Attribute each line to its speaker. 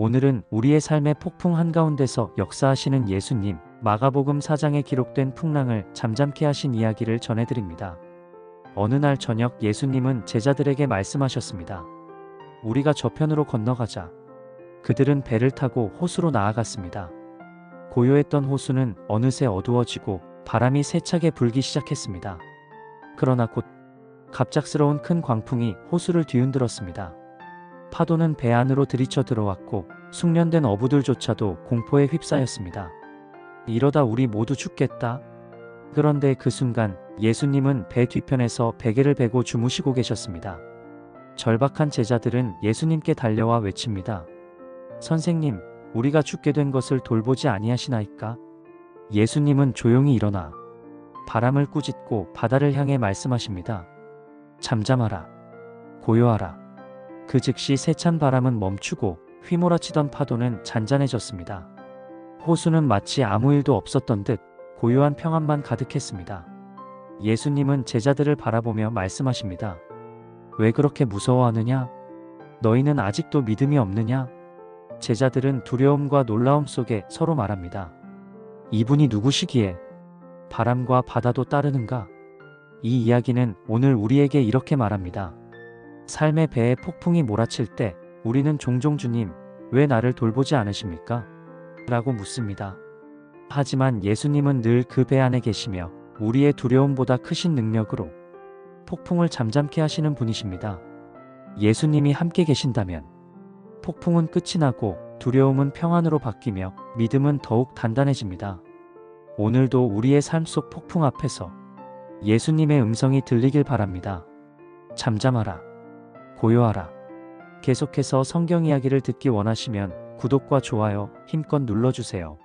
Speaker 1: 오늘은 우리의 삶의 폭풍 한가운데서 역사하시는 예수님, 마가복음 4장에 기록된 풍랑을 잠잠케 하신 이야기를 전해드립니다. 어느 날 저녁 예수님은 제자들에게 말씀하셨습니다. 우리가 저편으로 건너가자. 그들은 배를 타고 호수로 나아갔습니다. 고요했던 호수는 어느새 어두워지고 바람이 세차게 불기 시작했습니다. 그러나 곧 갑작스러운 큰 광풍이 호수를 뒤흔들었습니다. 파도는 배 안으로 들이쳐 들어왔고 숙련된 어부들조차도 공포에 휩싸였습니다. 이러다 우리 모두 죽겠다. 그런데 그 순간 예수님은 배 뒤편에서 베개를 베고 주무시고 계셨습니다. 절박한 제자들은 예수님께 달려와 외칩니다. 선생님, 우리가 죽게 된 것을 돌보지 아니하시나이까? 예수님은 조용히 일어나 바람을 꾸짖고 바다를 향해 말씀하십니다. 잠잠하라. 고요하라. 그 즉시 세찬 바람은 멈추고 휘몰아치던 파도는 잔잔해졌습니다. 호수는 마치 아무 일도 없었던 듯 고요한 평안만 가득했습니다. 예수님은 제자들을 바라보며 말씀하십니다. 왜 그렇게 무서워하느냐? 너희는 아직도 믿음이 없느냐? 제자들은 두려움과 놀라움 속에 서로 말합니다. 이분이 누구시기에 바람과 바다도 따르는가? 이 이야기는 오늘 우리에게 이렇게 말합니다. 삶의 배에 폭풍이 몰아칠 때 우리는 종종 주님, 왜 나를 돌보지 않으십니까? 라고 묻습니다. 하지만 예수님은 늘 그 배 안에 계시며 우리의 두려움보다 크신 능력으로 폭풍을 잠잠케 하시는 분이십니다. 예수님이 함께 계신다면 폭풍은 끝이 나고 두려움은 평안으로 바뀌며 믿음은 더욱 단단해집니다. 오늘도 우리의 삶 속 폭풍 앞에서 예수님의 음성이 들리길 바랍니다. 잠잠하라. 고요하라. 계속해서 성경 이야기를 듣기 원하시면 구독과 좋아요 힘껏 눌러주세요.